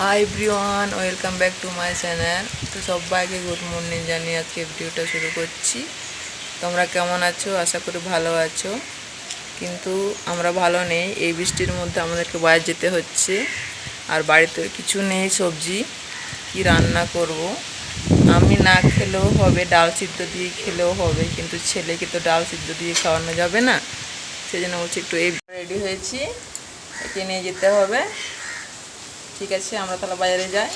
Hi everyone welcome back to my channel তো সবাইকে good morning জানিয়ে আজকে ভিডিওটা শুরু করছি। তোমরা কেমন আছো? আশা করি ভালো আছো। কিন্তু আমরা ভালো নেই। এই বৃষ্টির মধ্যে আমাদেরকে বাইরে যেতে হচ্ছে। আর বাড়িতে কিছু নেই সবজি। কি রান্না করব? আমি না খেলেও হবে, ডাল সিদ্ধ দিয়ে খেলেও হবে। কিন্তু ছেলেকে তো ডাল সিদ্ধ দিয়ে খাওয়ানো যাবে না। সেই জন্য বলছি একটু এই রেডি হয়েছি। একে নিয়ে যেতে হবে। ঠিক আছে, আমরা তাহলে বাজারে যাই।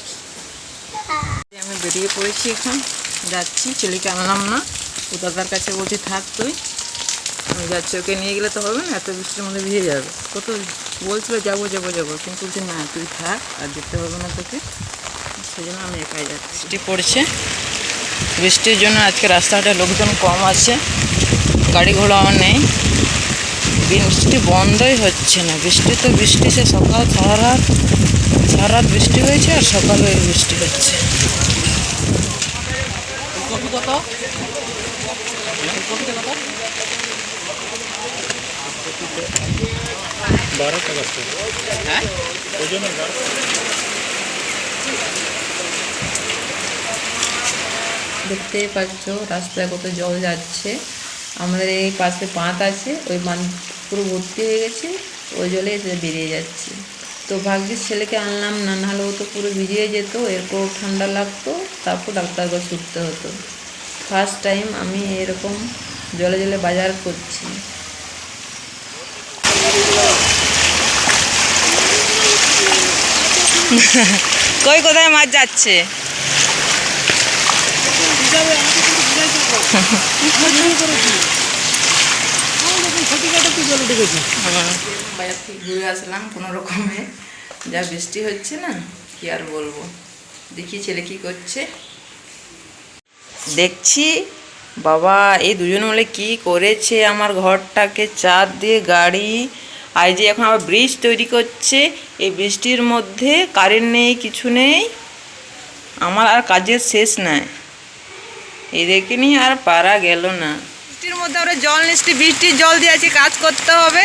আমি বেরিয়ে পড়েছি এখন, যাচ্ছি। ছেলেকে আনলাম না। ও দাদার কাছে বলছি, থাক তুই। আমি যাচ্ছি, ওকে নিয়ে গেলে তো হবে না, এত বৃষ্টির মধ্যে ভিজে যাবে। কত বলছিল, যাব যাব যাব। কিন্তু বলছি, না, তুই থাক, আর যেতে হবে না তোকে। সেই জন্য আমি একাই যাচ্ছি। বৃষ্টি পড়ছে। বৃষ্টির জন্য আজকে রাস্তাঘাটে লোকজন কম আছে। গাড়ি ঘোড়াও নেই। বৃষ্টি বন্ধই হচ্ছে না। বৃষ্টি তো বৃষ্টি, সে সকাল সারা রাত বৃষ্টি হয়েছে আর সকালে বৃষ্টি হচ্ছে। দেখতেই পাচ্ছ, রাস্তায় কত জল যাচ্ছে। আমাদের এই পাশে বাঁধ আছে ওই বাঁধ পুরো ভর্তি হয়ে গেছে ওই জলে এসে বেরিয়ে যাচ্ছে। তো ভাগ্যিস ছেলেকে আনলাম না নাহলে ও তো পুরো ভিজিয়ে যেত এরপর ঠান্ডা লাগতো তারপর ডাক্তার কাছে ছুটতে হতো। ফার্স্ট টাইম আমি এরকম জলে জলে বাজার করছি। কই কোথায় মাছ যাচ্ছে? বাজার থেকে ঘুরে আসলাম কোনো রকমে। যা বৃষ্টি হচ্ছে না, কি আর বলব? দেখি ছেলে কি করছে। দেখছি, বাবা, এই দুজন মিলে কি করেছে আমার ঘরটাকে, চার দিয়ে গাড়ি। আর যে এখন আবার ব্রিজ তৈরি করছে, এই বৃষ্টির মধ্যে কারেন্ট নেই, কিছু নেই। আমার আর কাজের শেষ নাই। এই দেখে নি আর পারা গেল না। বৃষ্টির মধ্যে আমরা জল নিচ্ছি বৃষ্টির জল দিয়ে আছে কাজ করতে হবে।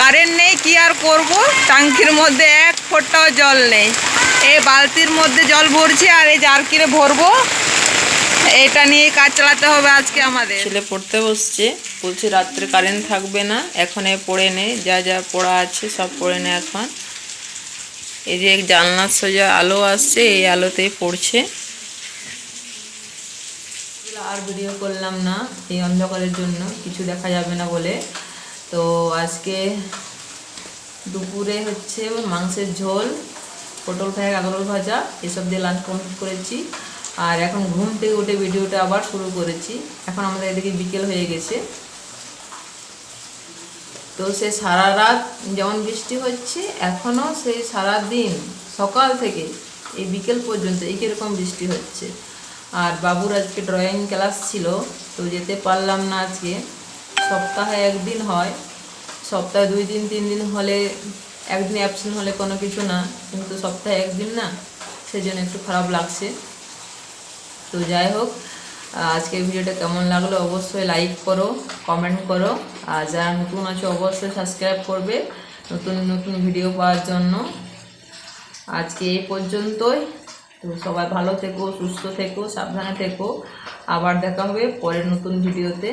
কারেন্ট নেই কি আর করব? টাঙ্কির মধ্যে এক ফোঁটাও জল নেই। এই বালতির মধ্যে জল ভরছি আর এই জারকিরে ভরবো। এটা নিয়ে কাজ চালাতে হবে আজকে আমাদের। ছেলে পড়তে বসছে। বলছে রাত্রে কারেন্ট থাকবে না এখন এ পড়ে নে যা যা পড়া আছে সব পড়ে নে এখন। এই যে জানলার সোজা আলো আসছে এই আলোতেই পড়ছে। আর ভিডিও করলাম না, এই অন্ধকারের জন্য, কিছু দেখা যাবে না বলে। তো আজকে দুপুরে হচ্ছে মাংসের ঝোল, পটল ফ্রাই কাঁকরোল ভাজা, এসব দিয়ে লাঞ্চ কমপ্লিট করেছি। আর এখন ঘুম থেকে উঠে ভিডিওটা আবার শুরু করেছি। এখন আমাদের এদিকে বিকেল হয়ে গেছে। তো সে সারা রাত যেমন বৃষ্টি হচ্ছে এখনও সেই সারা দিন, সকাল থেকে এই বিকেল পর্যন্ত এই কীরকম বৃষ্টি হচ্ছে। আর বাবুর আজকে ড্রয়িং ক্লাস ছিল, তো যেতে পারলাম না আজকে। সপ্তাহে একদিন হয়। সপ্তাহে দুই দিন, তিন দিন হলে, একদিন অ্যাবসেন্ট হলে কোনো কিছু না। কিন্তু সপ্তাহে একদিন না, সেজন্য একটু খারাপ লাগছে। তো যাই হোক, আজকের ভিডিওটা কেমন লাগল অবশ্যই লাইক করো কমেন্ট করো। আর যারা নতুন আছে, অবশ্যই সাবস্ক্রাইব করবে নতুন নতুন ভিডিও পাওয়ার জন্য। আজকে এই পর্যন্তই। তো সবাই ভালো থেকো সুস্থ থেকো সাবধানে থেকো। আবার দেখা হবে পরের নতুন ভিডিওতে।